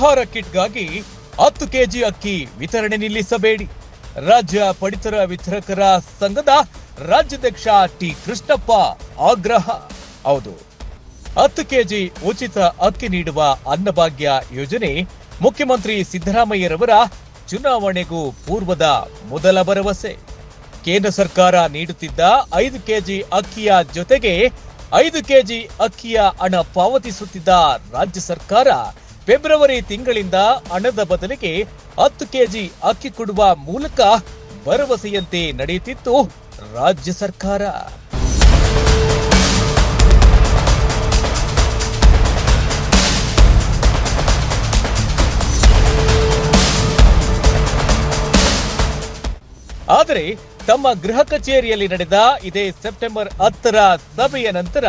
ಆಹಾರ ಕಿಟ್ಗಾಗಿ ಹತ್ತು ಕೆಜಿ ಅಕ್ಕಿ ವಿತರಣೆ ನಿಲ್ಲಿಸಬೇಡಿ. ರಾಜ್ಯ ಪಡಿತರ ವಿತರಕರ ಸಂಘದ ರಾಜ್ಯಾಧ್ಯಕ್ಷ ಟಿ ಕೃಷ್ಣಪ್ಪ ಆಗ್ರಹ. ಹೌದು. ಹತ್ತು ಕೆಜಿ ಉಚಿತ ಅಕ್ಕಿ ನೀಡುವ ಅನ್ನಭಾಗ್ಯ ಯೋಜನೆ ಮುಖ್ಯಮಂತ್ರಿ ಸಿದ್ದರಾಮಯ್ಯರವರ ಚುನಾವಣೆಗೂ ಪೂರ್ವದ ಮೊದಲ ಭರವಸೆ. ಕೇಂದ್ರ ಸರ್ಕಾರ ನೀಡುತ್ತಿದ್ದ ಐದು ಕೆಜಿ ಅಕ್ಕಿಯ ಜೊತೆಗೆ ಐದು ಕೆಜಿ ಅಕ್ಕಿಯ ಹಣ ಪಾವತಿಸುತ್ತಿದ್ದ ರಾಜ್ಯ ಸರ್ಕಾರ ಫೆಬ್ರವರಿ ತಿಂಗಳಿಂದ ಹಣದ ಬದಲಿಗೆ ಹತ್ತು ಕೆಜಿ ಅಕ್ಕಿ ಕೊಡುವ ಮೂಲಕ ಭರವಸೆಯಂತೆ ನಡೆಯುತ್ತಿತ್ತು ರಾಜ್ಯ ಸರ್ಕಾರ. ಆದರೆ ತಮ್ಮ ಗೃಹ ಕಚೇರಿಯಲ್ಲಿ ನಡೆದ ಇದೇ ಸೆಪ್ಟೆಂಬರ್ ಹತ್ತರ ಸಭೆಯ ನಂತರ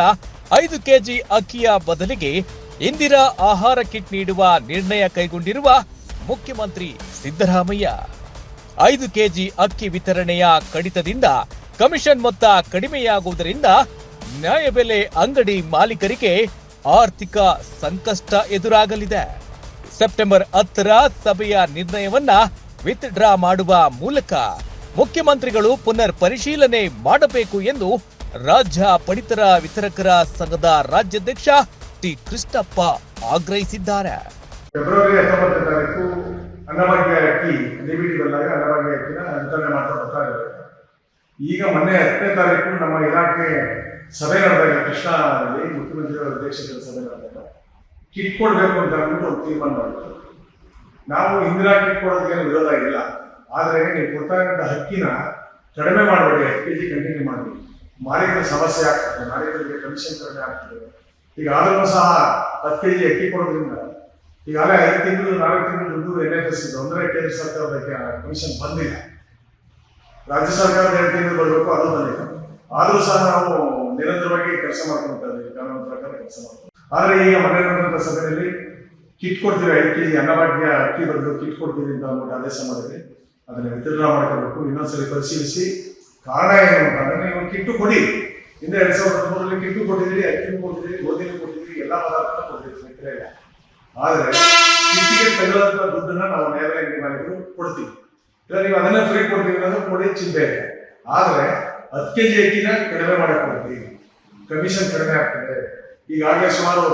ಐದು ಕೆಜಿ ಅಕ್ಕಿಯ ಬದಲಿಗೆ ಇಂದಿರಾ ಆಹಾರ ಕಿಟ್ ನೀಡುವ ನಿರ್ಣಯ ಕೈಗೊಂಡಿರುವ ಮುಖ್ಯಮಂತ್ರಿ ಸಿದ್ದರಾಮಯ್ಯ. ಐದು ಕೆಜಿ ಅಕ್ಕಿ ವಿತರಣೆಯ ಕಡಿತದಿಂದ ಕಮಿಷನ್ ಮೊತ್ತ ಕಡಿಮೆಯಾಗುವುದರಿಂದ ನ್ಯಾಯಬೆಲೆ ಅಂಗಡಿ ಮಾಲೀಕರಿಗೆ ಆರ್ಥಿಕ ಸಂಕಷ್ಟ ಎದುರಾಗಲಿದೆ. ಸೆಪ್ಟೆಂಬರ್ ಹತ್ತರ ಸಭೆಯ ನಿರ್ಣಯವನ್ನ ವಿತ್ಡ್ರಾ ಮಾಡುವ ಮೂಲಕ ಮುಖ್ಯಮಂತ್ರಿಗಳು ಪುನರ್ ಪರಿಶೀಲನೆ ಮಾಡಬೇಕು ಎಂದು ರಾಜ್ಯ ಪಡಿತರ ವಿತರಕರ ಸಂಘದ ರಾಜ್ಯಾಧ್ಯಕ್ಷ ಟಿ ಕೃಷ್ಣಪ್ಪ ಆಗ್ರಹಿಸಿದ್ದಾರೆ. ಫೆಬ್ರವರಿ ಹತ್ತೊಂಬತ್ತನೇ ತಾರೀಕು ಅನ್ನಭಾಗ್ಯ ಅಕ್ಕಿ ಲಿಮಿಟ್ ಬಂದಾಗ ಅನ್ನಭಾಗ್ಯ ಅಕ್ಕಿನ ವಿತರಣೆ ಮಾಡ್ತಾ ಬರ್ತಾ ಇದ್ದಾರೆ. ಈಗ ಮೊನ್ನೆ ಹತ್ತನೇ ತಾರೀಕು ನಮ್ಮ ಇಲಾಖೆ ಸಭೆ ನಡೆದಾಗ, ಕೃಷ್ಣದಲ್ಲಿ ಮುಖ್ಯಮಂತ್ರಿಗಳ ಅಧ್ಯಕ್ಷತೆಯ ಸಭೆ ನಡೆದಾಗ ಕಿಟ್ ಕೊಡಬೇಕು ಅಂತ ಅಂದ್ಬಿಟ್ಟು ಒಂದು ತೀರ್ಮಾನ ಮಾಡಿದ್ರು. ನಾವು ಇಂದಿರಾ ಕಿಟ್ ಕೊಡೋದಕ್ಕೇನು ವಿರೋಧ ಇಲ್ಲ. ಆದರೆ ನೀವು ಕೊಡ್ತಾ ಹಕ್ಕಿನ ಕಡಿಮೆ ಮಾಡಬೇಡಿ ಹತ್ತು ಕೆ ಜಿ ಕಂಟಿನ್ಯೂ ಮಾಡಿ ಮಾಲೀಕರ ಸಮಸ್ಯೆ ಆಗ್ತದೆ, ಮಾಲೀಕರಿಗೆ ಕಮಿಷನ್ ಕಡಿಮೆ ಆಗ್ತದೆ. ಈಗ ಆದ್ರೂ ಸಹ ಹತ್ತು ಕೆ ಜಿ ಅಕ್ಕಿ ಕೊಡೋದ್ರಿಂದ, ಈಗಾಗಲೇ ಐದು ತಿಂಗಳು, ನಾಲ್ಕು ತಿಂಗಳು ದುಡ್ಡು ಎನ್ ಎಫ್ ಎಸ್ ಅಂದರೆ ಕೇಂದ್ರ ಸರ್ಕಾರದ ಕಮಿಷನ್ ಬಂದಿಲ್ಲ. ರಾಜ್ಯ ಸರ್ಕಾರದ ಎರಡು ತಿಂಗಳು ಬರಬೇಕು, ಅದು ಬಂದಿಲ್ಲ. ಆದರೂ ಸಹ ನಾವು ನಿರಂತರವಾಗಿ ಕೆಲಸ ಮಾಡ್ಕೊಳ್ತಾ ಇದ್ದೀವಿ, ಕಾನೂನು ಪ್ರಕಾರ ಕೆಲಸ ಮಾಡ್ತೀವಿ ಆದರೆ ಈಗ ಮನೆ ನಡೆದಂಥ ಸಭೆಯಲ್ಲಿ ಕಿಟ್ ಕೊಡ್ತೀವಿ, ಐದು ಕೆ ಜಿ ಅನ್ನಭಾಗ್ಯ ಅಕ್ಕಿ ಬದಲು ಕಿಟ್ ಕೊಡ್ತೀವಿ ಅಂತ ಅಂದ್ಬಿಟ್ಟು ಆದೇಶ ಮಾಡಿದ್ವಿ ಅದನ್ನ ವಿತರಣಾ ಮಾಡ್ಕೋಬೇಕು ಇನ್ನೊಂದ್ಸಲಿ ಪರಿಶೀಲಿಸಿ, ಕಾರಣ ಏನು ಅಂತಂದ್ರೆ ನೀವು ಕಿಟ್ಟು ಕೊಡಿ. ಹಿಂದೆ ಎರಡ್ ಸಾವಿರದ ಹದಿಮೂರರಲ್ಲಿ ಕಿಟ್ಟು ಕೊಟ್ಟಿದ್ದೀರಿ ಅಕ್ಕಿನೂ ಕೊಟ್ಟಿದ್ದೀರಿ ಗೋಧಿನೂ ಕೊಟ್ಟಿದ್ದೀರಿ, ಎಲ್ಲ ಪದಾರ್ಥನೂ ಕೊಟ್ಟಿದ್ದೀರಿ ಸಕ್ಕರೆ ಇಲ್ಲ ಆದ್ರೆ ಕಿಟ್ಟಿಗೆ ತಗೊಳ್ಳುವಂತ ದುಡ್ಡನ್ನ ನಾವು ನೇರ ಅಂಗಡಿ ಮಾಲೀಕರು ಕೊಡ್ತೀವಿ. ಇಲ್ಲ, ನೀವು ಅದನ್ನ ಫ್ರೀ ಕೊಡ್ತೀವಿ ಅನ್ನೋದು ಕೊಡಿ ಚಿಂತೆ ಇಲ್ಲ ಆದ್ರೆ ಹತ್ತು ಕೆ ಜಿ ಅಕ್ಕಿನ ಕಡಿಮೆ ಮಾಡಕ್ ಕೊಡ್ತೀವಿ ಕಮಿಷನ್ ಕಡಿಮೆ ಆಗ್ತದೆ. ಈಗಾಗಲೇ ಸುಮಾರು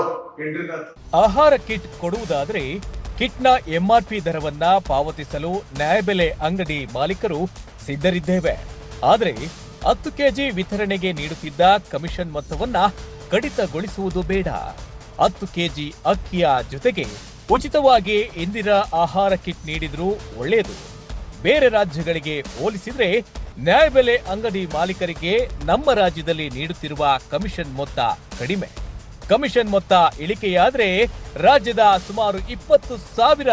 ಎಂಟರಿಂದ ಆಹಾರ ಕಿಟ್ ಕೊಡುವುದಾದರೆ ಕಿಟ್ನ ಎಂಆರ್ಪಿ ದರವನ್ನ ಪಾವತಿಸಲು ನ್ಯಾಯಬೆಲೆ ಅಂಗಡಿ ಮಾಲೀಕರು ಸಿದ್ಧರಿದ್ದೇವೆ. ಆದರೆ ಹತ್ತು ಕೆಜಿ ವಿತರಣೆಗೆ ನೀಡುತ್ತಿದ್ದ ಕಮಿಷನ್ ಮೊತ್ತವನ್ನ ಕಡಿತಗೊಳಿಸುವುದು ಬೇಡ. ಹತ್ತು ಕೆಜಿ ಅಕ್ಕಿಯ ಜೊತೆಗೆ ಉಚಿತವಾಗಿ ಇಂದಿರಾ ಆಹಾರ ಕಿಟ್ ನೀಡಿದ್ರೂ ಒಳ್ಳೆಯದು. ಬೇರೆ ರಾಜ್ಯಗಳಿಗೆ ಹೋಲಿಸಿದ್ರೆ ನ್ಯಾಯಬೆಲೆ ಅಂಗಡಿ ಮಾಲೀಕರಿಗೆ ನಮ್ಮ ರಾಜ್ಯದಲ್ಲಿ ನೀಡುತ್ತಿರುವ ಕಮಿಷನ್ ಮೊತ್ತ ಕಡಿಮೆ. ಕಮಿಷನ್ ಮೊತ್ತ ಇಳಿಕೆಯಾದ್ರೆ ರಾಜ್ಯದ ಸುಮಾರು ಇಪ್ಪತ್ತು ಸಾವಿರ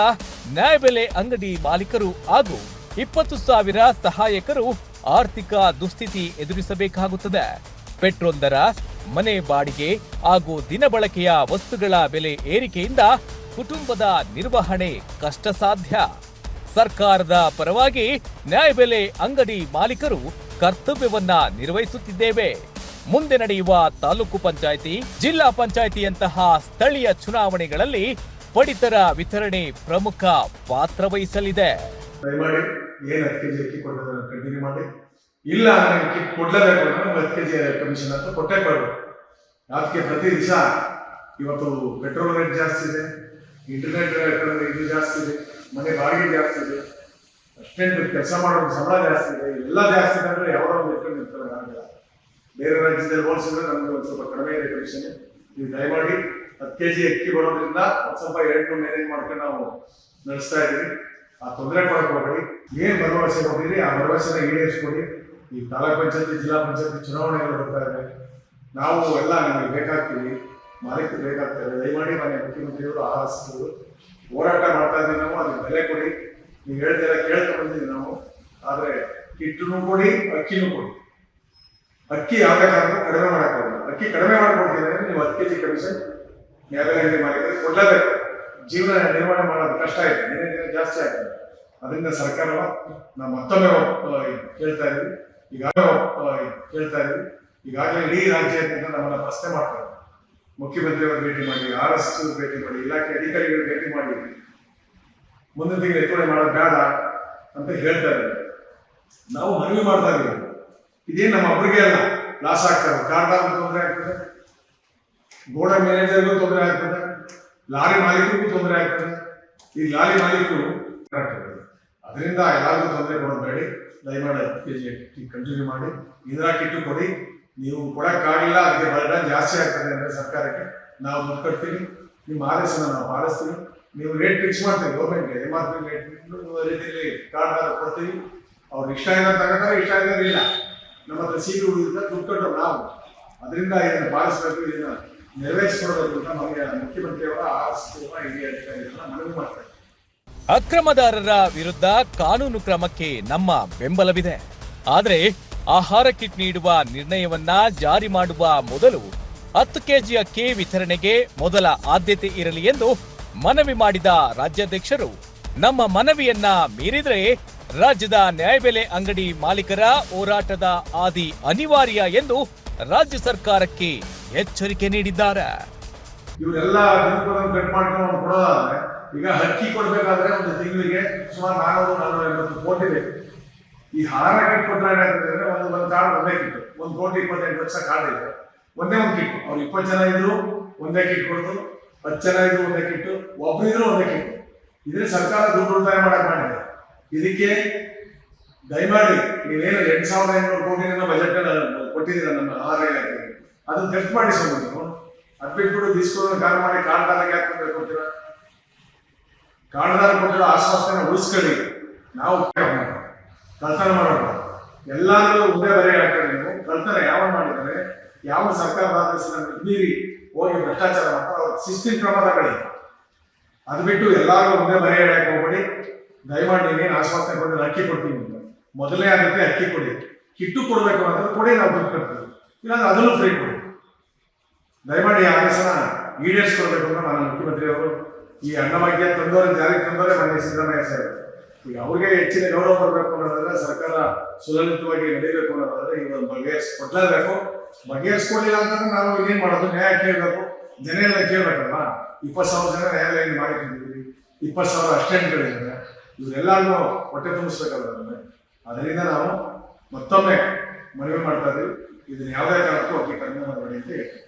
ನ್ಯಾಯಬೆಲೆ ಅಂಗಡಿ ಮಾಲೀಕರು ಹಾಗೂ ಇಪ್ಪತ್ತು ಸಾವಿರ ಸಹಾಯಕರು ಆರ್ಥಿಕ ದುಸ್ಥಿತಿ ಎದುರಿಸಬೇಕಾಗುತ್ತದೆ. ಪೆಟ್ರೋಲ್ ದರ ಮನೆ ಬಾಡಿಗೆ ಹಾಗೂ ದಿನಬಳಕೆಯ ವಸ್ತುಗಳ ಬೆಲೆ ಏರಿಕೆಯಿಂದ ಕುಟುಂಬದ ನಿರ್ವಹಣೆ ಕಷ್ಟ ಸಾಧ್ಯ ಸರ್ಕಾರದ ಪರವಾಗಿ ನ್ಯಾಯಬೆಲೆ ಅಂಗಡಿ ಮಾಲೀಕರು ಕರ್ತವ್ಯವನ್ನ ನಿರ್ವಹಿಸುತ್ತಿದ್ದೇವೆ. ಮುಂದೆ ನಡೆಯುವ ತಾಲೂಕು ಪಂಚಾಯಿತಿ, ಜಿಲ್ಲಾ ಪಂಚಾಯಿತಿಯಂತಹ ಸ್ಥಳೀಯ ಚುನಾವಣೆಗಳಲ್ಲಿ ಪಡಿತರ ವಿತರಣೆ ಪ್ರಮುಖ ಪಾತ್ರ ವಹಿಸಲಿದೆ. ಏನು ಹತ್ತು ಕೆ ಜಿ ಅಕ್ಕಿ ಕೊಡೋದನ್ನ ಕಂಟಿನ್ಯೂ ಮಾಡಿ. ಇಲ್ಲ ನನಗೆ ಅಕ್ಕಿ ಕೊಡ್ಲೇಬೇಕು ಅಂದ್ರೆ ನಮ್ಗೆ ಹತ್ತು ಕೆಜಿ ಕಮಿಷನ್ ಅಂತ ಕೊಟ್ಟೇ ಕೊಡಬೇಕು. ಅದಕ್ಕೆ ಪ್ರತಿ ದಿವಸ ಇವತ್ತು ಪೆಟ್ರೋಲ್ ರೇಟ್ ಜಾಸ್ತಿ ಇದೆ ಇಂಟರ್ನೆಟ್ ಇದು ಜಾಸ್ತಿ ಇದೆ, ಮನೆ ಬಾಡಿಗೆ ಜಾಸ್ತಿ ಇದೆ ಅಷ್ಟೇನು ಕೆಲಸ ಮಾಡೋದು ಸಂಬಳ ಜಾಸ್ತಿ ಇದೆ, ಎಲ್ಲ ಜಾಸ್ತಿ ಇದೆ ಅಂದರೆ ಯಾವ್ದೋ ಒಂದು ಇಟ್ಕೊಂಡು ಆಗಲ್ಲ ಬೇರೆ ರಾಜ್ಯದಲ್ಲಿ ಹೋಲಿಸಿದ್ರೆ ನಮ್ಗೆ ಒಂದು ಸ್ವಲ್ಪ ಕಡಿಮೆ ಇದೆ ಕಮಿಷನ್ ನೀವು ದಯಮಾಡಿ ಹತ್ತು ಕೆ ಜಿ ಅಕ್ಕಿ ಬರೋದ್ರಿಂದ ಒಂದು ಸ್ವಲ್ಪ ಎರಡು ಮ್ಯಾನೇಜ್ ಮಾಡ್ಕೊಂಡು ನಾವು ನಡೆಸ್ತಾ ಇದ್ದೀವಿ. ಆ ತೊಂದರೆ ಕೊಡಕ್ಕೆ ಏನು ಭರವಸೆ ಕೊಟ್ಟಿರಿ, ಆ ಭರವಸೆನ ಈಡೇರಿಸ್ಕೊಡಿ. ಈ ತಾಲೂಕ್ ಪಂಚಾಯತಿ, ಜಿಲ್ಲಾ ಪಂಚಾಯತಿ ಚುನಾವಣೆಗಳು ಬರ್ತಾ ಇದೆ. ನಾವು ಎಲ್ಲ ನಿಮಗೆ ಬೇಕಾಗ್ತೀವಿ, ಮಾಲೀಕರು ಬೇಕಾಗ್ತೇವೆ ದಯಮಾಡಿ ಮನೆ ಮುಖ್ಯಮಂತ್ರಿಯವರು ಸಚಿವರು, ಹೋರಾಟ ಮಾಡ್ತಾ ಇದ್ದೀವಿ ನಾವು, ಅದಕ್ಕೆ ಬೆಲೆ ಕೊಡಿ. ನೀವು ಹೇಳ್ತೀರ ಬಂದಿದ್ದೀವಿ ನಾವು. ಆದರೆ ಹಿಟ್ಟನ್ನು ಕೊಡಿ, ಅಕ್ಕಿನೂ ಕೊಡಿ. ಅಕ್ಕಿ ಯಾವ ಕಾರಣ ಕಡಿಮೆ ಮಾಡೋಕ್ಕಾಗಲ್ಲ. ಅಕ್ಕಿ ಕಡಿಮೆ ಮಾಡ್ಕೊಡ್ತೀನಿ ನೀವು ಹತ್ತು ಕೆಜಿ ಕಮಿಷನ್ ನ್ಯಾಯಾಲಯ ಅಂಗಡಿ ಮಾಲೀಕರಿಗೆ ಕೊಡಲೇಬೇಕು. ಜೀವನ ನಿರ್ವಹಣೆ ಮಾಡೋದು ಕಷ್ಟ ಇದೆ ದಿನೇ ಜಾಸ್ತಿ ಆಗ್ತದೆ ಅದರಿಂದ ಸರ್ಕಾರ ನಾವು ಮತ್ತೊಮ್ಮೆ ಕೇಳ್ತಾ ಇದ್ವಿ ಈಗಾಗಲೇ ಕೇಳ್ತಾ ಇದ್ವಿ ಈಗಾಗಲೇ ಇಡೀ ರಾಜ್ಯಾದ್ಯಂತ ನಮ್ಮನ್ನ ಪ್ರಶ್ನೆ ಮಾಡ್ತಾರೆ. ಮುಖ್ಯಮಂತ್ರಿಯವರು ಭೇಟಿ ಮಾಡಿ, ಆರ್ ಎಸ್ ಭೇಟಿ ಮಾಡಿ, ಇಲಾಖೆ ಅಧಿಕಾರಿಗಳು ಭೇಟಿ ಮಾಡಿ. ಮುಂದಿನ ತಿಂಗಳು ಎತ್ತುವಳಿ ಮಾಡೋದು ಬೇಡ ಅಂತ ಹೇಳ್ತಾ ಇದ್ದಾರೆ. ನಾವು ಮನವಿ ಮಾಡ್ತಾ ಇದ್ದೀವಿ. ಇದೇ ನಮ್ಮ ಒಬ್ಬರಿಗೆ ಅಲ್ಲ, ಲಾಸ್ ಆಗ್ತದೆ ಕಾರ್ದಾರ್ಗೂ ತೊಂದರೆ ಆಗ್ತದೆ. ಗೋಡ ಮ್ಯಾನೇಜರ್ಗೂ ತೊಂದರೆ ಆಗ್ತದೆ. ಲಾರಿ ಮಾಲೀಕರಿಗೂ ತೊಂದರೆ ಆಗ್ತದೆ ಈ ಲಾರಿ ಮಾಲೀಕರು ಅದರಿಂದ ಎಲ್ಲರಿಗೂ ತೊಂದರೆ ಕೊಡಬೇಡಿ ಬೇಡಿ. ದಯಮಾಡಿ ಹತ್ತು ಕೆ ಜಿ ಕಂಟಿನ್ಯೂ ಮಾಡಿ. ಇಂದಿರಾ ಕಿಟ್ಟು ಕೊಡಿ. ನೀವು ಕೊಡೋಕ್ಕಾಗಿಲ್ಲ ಅದಕ್ಕೆ ಬರಡ ಜಾಸ್ತಿ ಆಗ್ತದೆ ಅಂದರೆ ಸರ್ಕಾರಕ್ಕೆ ನಾವು ದುಡ್ಡು ನಿಮ್ಮ ಆದೇಶನ ನಾವು ಪಾಲಿಸ್ತೀವಿ. ನೀವು ರೇಟ್ ಫಿಕ್ಸ್ ಮಾಡ್ತೀವಿ ಗೌರ್ಮೆಂಟ್ಗೆ ಎಂ ಆರ್ ರೇಟ್ ರೀತಿಯಲ್ಲಿ ಕಾರ್ಡ್ ಕೊಡ್ತೀವಿ. ಅವ್ರು ಇಷ್ಟ ಇಲ್ಲ ತಗೊಂಡ್ರೆ ಇಷ್ಟ ಇಲ್ಲ. ನಮ್ಮ ಹತ್ರ ಸೀಟು ಉಳಿದ ದುಡ್ಡು ಕಟ್ಟೋ ನಾವು. ಅದರಿಂದ ಇದನ್ನು ಪಾಲಿಸಬೇಕು, ಇದನ್ನು ನೆರವೇರಿಸ್ಕೊಡೋದು ಅಂತ ನಮಗೆ ಮುಖ್ಯಮಂತ್ರಿಯವರ ಅಕ್ರಮದಾರರ ವಿರುದ್ಧ ಕಾನೂನು ಕ್ರಮಕ್ಕೆ ನಮ್ಮ ಬೆಂಬಲವಿದೆ. ಆದರೆ ಆಹಾರ ಕಿಟ್ ನೀಡುವ ನಿರ್ಣಯವನ್ನ ಜಾರಿ ಮಾಡುವ ಮೊದಲು ಹತ್ತು ಕೆಜಿ ಅಕ್ಕಿ ವಿತರಣೆಗೆ ಮೊದಲ ಆದ್ಯತೆ ಇರಲಿ ಎಂದು ಮನವಿ ಮಾಡಿದ ರಾಜ್ಯಾಧ್ಯಕ್ಷರು. ನಮ್ಮ ಮನವಿಯನ್ನ ಮೀರಿದರೆ ರಾಜ್ಯದ ನ್ಯಾಯಬೆಲೆ ಅಂಗಡಿ ಮಾಲೀಕರ ಹೋರಾಟದ ಆದಿ ಅನಿವಾರ್ಯ ಎಂದು ರಾಜ್ಯ ಸರ್ಕಾರಕ್ಕೆ ಎಚ್ಚರಿಕೆ ನೀಡಿದ್ದಾರೆ. ಇವರೆಲ್ಲ ದಿನಕ್ಕೊಂದೊಂದು ಕಟ್ ಮಾಡ್ಕೊಂಡು ಕೊಡೋದಾದ್ರೆ, ಈಗ ಹಕ್ಕಿ ಕೊಡಬೇಕಾದ್ರೆ ಒಂದು ತಿಂಗಳಿಗೆ ಸುಮಾರು ನಾನೂರು ನಾನೂರ ಐವತ್ತು ಕೋಟಿ ಬೇಕು. ಈ ಹಾರ ಕಿಟ್ ಕೊಟ್ಟರೆ ಏನಾಗ್ತದೆ ಒಂದು ಒಂದು ಕಾರ್ಡ್ ಒಂದೇ ಕಿಟ್ಟು ಒಂದು ಕೋಟಿ ಇಪ್ಪತ್ತೆಂಟು ಲಕ್ಷ ಕಾರ್ಡ್ ಇದೆ. ಒಂದೇ ಒಂದು ಕಿಟ್ಟು. ಅವ್ರು ಇಪ್ಪತ್ತು ಜನ ಇದ್ರು, ಒಂದೇ ಕಿಟ್ ಕೊಡ್ತು. ಹತ್ತು ಜನ ಇದ್ರು, ಒಂದೇ ಕಿಟ್ಟು. ಒಬ್ರು ಇದ್ರು, ಒಂದೇ ಕಿಟ್ಟು. ಇದ್ರೆ ಸರ್ಕಾರ ದುಡ್ಡು ಉಳಿತಾಯ ಮಾಡಕ್ ಮಾಡಿದೆ. ಇದಕ್ಕೆ ದಯಮಾಡಿ, ನೀವೇನು ಎಂಟು ಸಾವಿರದ ಐನೂರು ಕೋಟಿ ಬಜೆಟ್ ಕೊಟ್ಟಿದ್ದೀರ ನಮ್ಮ ಆಹಾರ ಇಲಾಖೆಗೆ ಅದನ್ನ ಖರ್ಚು ಮಾಡಿ ಸ್ವಾಮಿ ಬಿಟ್ಬಿಟ್ಟು ದಿಸ್ಕೊಂಡು ಕಾಲ್ ಮಾಡಿ ಕಾರ್ಡ್ದಾರಿಗೆ ಯಾಕೆ ಕೊಡ್ತೀರ? ಕಾರ್ಡ್ದಾರ ಕೊಟ್ಟಿರೋ ಆಶ್ವಾಸನೆ ಉಳಿಸ್ಕೊಳ್ಳಿ. ನಾವು ಕಳ್ತನ ಮಾಡೋಣ. ಎಲ್ಲಾದ್ರೂ ಒಂದೇ ಬರೆ ಹಾಕ್ತಾರೆ ನೀವು. ಯಾವ ಮಾಡಿದ್ರೆ ಯಾವ ಸರ್ಕಾರ ಮೀರಿ ಹೋಗಿ ಭ್ರಷ್ಟಾಚಾರ ಮಾಡ್ತಾರೆ? ಅವ್ರ ಶಿಸ್ತಿನ ಕ್ರಮ ತಗೊಳ್ಳಿ. ಅದು ಬಿಟ್ಟು ಎಲ್ಲಾರು ಒಂದೇ ಬರೆ ಹೇಳಕ್ ಹೋಗ್ಬೇಡಿ. ದಯಮಾಡಿ ನೀವೇನು ಆಶ್ವಾಸನೆ ಕೊಟ್ಟು ಅಕ್ಕಿ ಕೊಡ್ತೀವಿ ಅಂತ. ಮೊದಲನೇ ಆಗುತ್ತೆ ಅಕ್ಕಿ ಕೊಡಿ. ಕಿಟ್ಟು ಕೊಡಬೇಕು ಅಂದ್ರೆ ಕೊಡಿ, ನಾವು ದುಡ್ಡು ಕಟ್ತೀವಿ. ಇಲ್ಲಾಂದ್ರೆ ಅದನ್ನು ಫ್ರೀ ಕೊಡಿ. ದಯಮಾಡಿ ಈ ಆದೇಶನ ಈಡೇರಿಸ್ಕೊಳ್ಬೇಕು ಅಂತ ನಾನು ಮುಖ್ಯಮಂತ್ರಿಯವರು ಈ ಅನ್ನಭಾಗ್ಯ ತಂದವರ ಜಾರಿಗೆ ತಂದವರೇ ಮನೆ ಸಿದ್ದರಾಮಯ್ಯ ಸಾಹೇಬರು ಈಗ ಅವ್ರಿಗೆ ಹೆಚ್ಚಿನ ಗೌರವ ಬರಬೇಕು ಅನ್ನೋದಾದ್ರೆ ಸರ್ಕಾರ ಸುಲಲಿತವಾಗಿ ನಡೀಬೇಕು ಅನ್ನೋದಾದ್ರೆ ಈಗ ಒಂದು ಬಗೆಹರಿಸ್ಕೊಡ್ಲೇಬೇಕು. ಬಗೆಹರಿಸ್ಕೊಡ್ಲಿಲ್ಲ ಅಂತಂದ್ರೆ ನಾವು ಏನು ಮಾಡೋದು? ನ್ಯಾಯ ಕೇಳಬೇಕು. ಜನ ಎಲ್ಲ ಕೇಳ್ಬೇಕಲ್ಲ ಇಪ್ಪತ್ತು ಸಾವಿರ ಜನ ನ್ಯಾಯಾಲಯ ಮಾಡಿಟ್ಟಿದ್ದೀವಿ ಇಪ್ಪತ್ತು ಸಾವಿರ ಅಸ್ಟೆಂಟ್ಗಳಿದ್ದಾರೆ. ಇವರೆಲ್ಲಾನು ಹೊಟ್ಟೆ ತುಂಬಿಸ್ಬೇಕಲ್ಲ ಅದರಿಂದ ನಾವು ಮತ್ತೊಮ್ಮೆ ಮನವಿ ಮಾಡ್ತಾ ಇದ್ದೀವಿ. ಇದನ್ನ ಯಾವುದೇ ಕಾರಣಕ್ಕೂ ಅಕ್ಕಿ ಕಡಿಮೆ ಮಾಡಬೇಡಿ ಅಂತ ಹೇಳ್ತೀವಿ